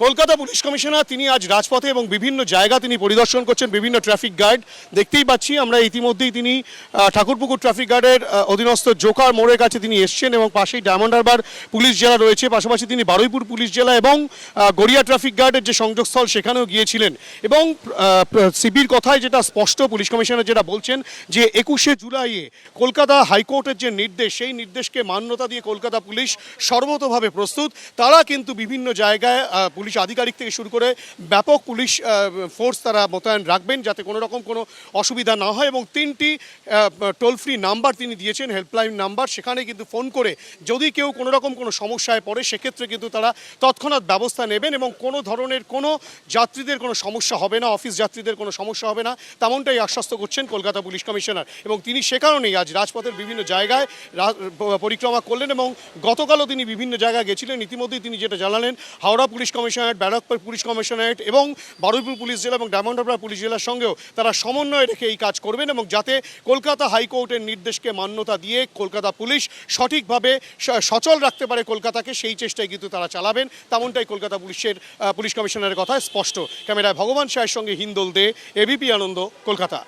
Kolkata police commissioner, তিনি আজ রাজপথে এবং বিভিন্ন জায়গা তিনি পরিদর্শন করছেন, বিভিন্ন ট্রাফিক গার্ড দেখতেই পাচ্ছি আমরা ইতিমধ্যেই তিনি ঠাকুরপুকুর ট্রাফিক গার্ডের অধীনস্থ জোকার মোড়ের কাছে তিনি এসছেন এবং পাশেই ডায়মন্ড হারবার পুলিশ জেলা রয়েছে। পাশাপাশি তিনি বারুইপুর পুলিশ জেলা এবং গড়িয়া ট্রাফিক গার্ডের যে সংযোগস্থল, সেখানেও গিয়েছিলেন। এবং সিবির কথায় যেটা স্পষ্ট পুলিশ কমিশনার যেটা বলছেন যে একুশে জুলাইয়ে কলকাতা হাইকোর্টের যে নির্দেশ, সেই নির্দেশকে মান্যতা দিয়ে কলকাতা পুলিশ সর্বতভাবে প্রস্তুত। তারা কিন্তু বিভিন্ন জায়গায় পুলিশ আধিকারিক থেকে শুরু করে ব্যাপক পুলিশ ফোর্স তারা মোতায়েন রাখবেন যাতে কোনো রকম কোনো অসুবিধা না হয় এবং তিনটি টোল ফ্রি নাম্বার তিনি দিয়েছেন হেল্পলাইন নাম্বার সেখানে কিন্তু ফোন করে যদি কেউ কোনো রকম কোনো সমস্যায় পড়ে, সেক্ষেত্রে কিন্তু তারা তৎক্ষণাৎ ব্যবস্থা নেবেন এবং কোনো ধরনের কোনো যাত্রীদের কোনো সমস্যা হবে না অফিস যাত্রীদের কোনো সমস্যা হবে না, তেমনটাই আশ্বস্ত করছেন কলকাতা পুলিশ কমিশনার। এবং তিনি সে কারণেই আজ রাজপথের বিভিন্ন জায়গায় পরিক্রমা করলেন এবং গতকালও তিনি বিভিন্ন জায়গায় গেছিলেন। ইতিমধ্যেই তিনি যেটা জানালেন, Howrah police commissionerate Barrackpore police commissionerate এবং বারুইপুর পুলিশ জেলা এবং ডায়মন্ড পুলিশ জেলার সঙ্গেও তারা সমন্বয় রেখে এই কাজ করবেন এবং যাতে কলকাতা হাইকোর্টের নির্দেশকে মান্যতা দিয়ে কলকাতা পুলিশ সঠিকভাবে সচল রাখতে পারে কলকাতাকে, সেই চেষ্টায় কিন্তু তারা চালাবেন। তেমনটাই কলকাতা পুলিশের পুলিশ কমিশনারের কথা স্পষ্ট। ক্যামেরায় ভগবান শাহের সঙ্গে হিন্দোল দে এবিপি আনন্দ, কলকাতা।